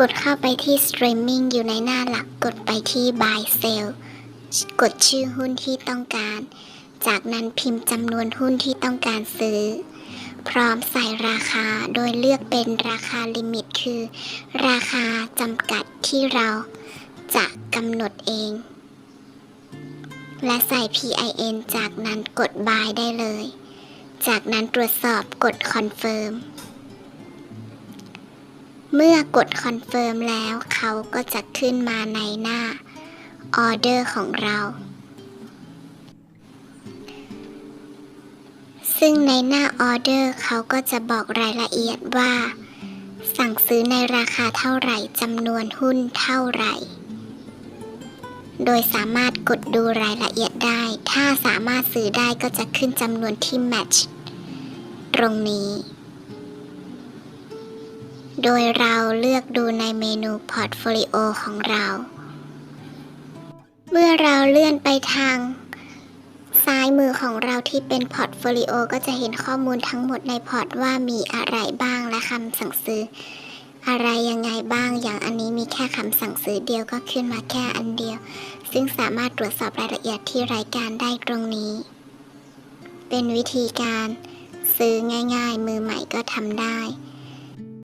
กดเข้าไปที่ Streaming อยู่ในหน้าหลักกดไปที่ Buy Sell กดชื่อหุ้นที่ต้องการ จากนั้นพิมพ์จำนวนหุ้นที่ต้องการซื้อ พร้อมใส่ราคาโดยเลือกเป็นราคาลิมิตคือ ราคาจำกัดที่เราจะกำหนดเอง และใส่ PIN จากนั้นกด Buy ได้เลย จากนั้นตรวจสอบกด Confirm เมื่อกด Confirm แล้วเขาก็จะขึ้นมาในหน้าออเดอร์ของเรา ซึ่งในหน้าออเดอร์เขาก็จะบอกรายละเอียดว่า สั่งซื้อในราคาเท่าไหร่จำนวนหุ้นเท่าไหร่ โดยสามารถกดดูรายละเอียดได้ ถ้าสามารถซื้อได้ก็จะขึ้นจำนวนที่แมทช์ตรงนี้ โดยเราเลือกดูในเมนูพอร์ตโฟลิโอของเรา เมื่อเราเลื่อนไปทาง ซ้ายมือของเราที่เป็นพอร์ตโฟลิโอก็จะเห็นข้อมูลทั้งหมดในพอร์ตว่ามีอะไรบ้างและคำสั่งซื้อ อะไรยังไงบ้างอย่างอันนี้มีแค่คำสั่งซื้อเดียวก็ขึ้นมาแค่อันเดียว ซึ่งสามารถตรวจสอบรายละเอียดที่รายการได้ตรงนี้ เป็นวิธีการซื้อง่าย ๆ มือใหม่ก็ทำได้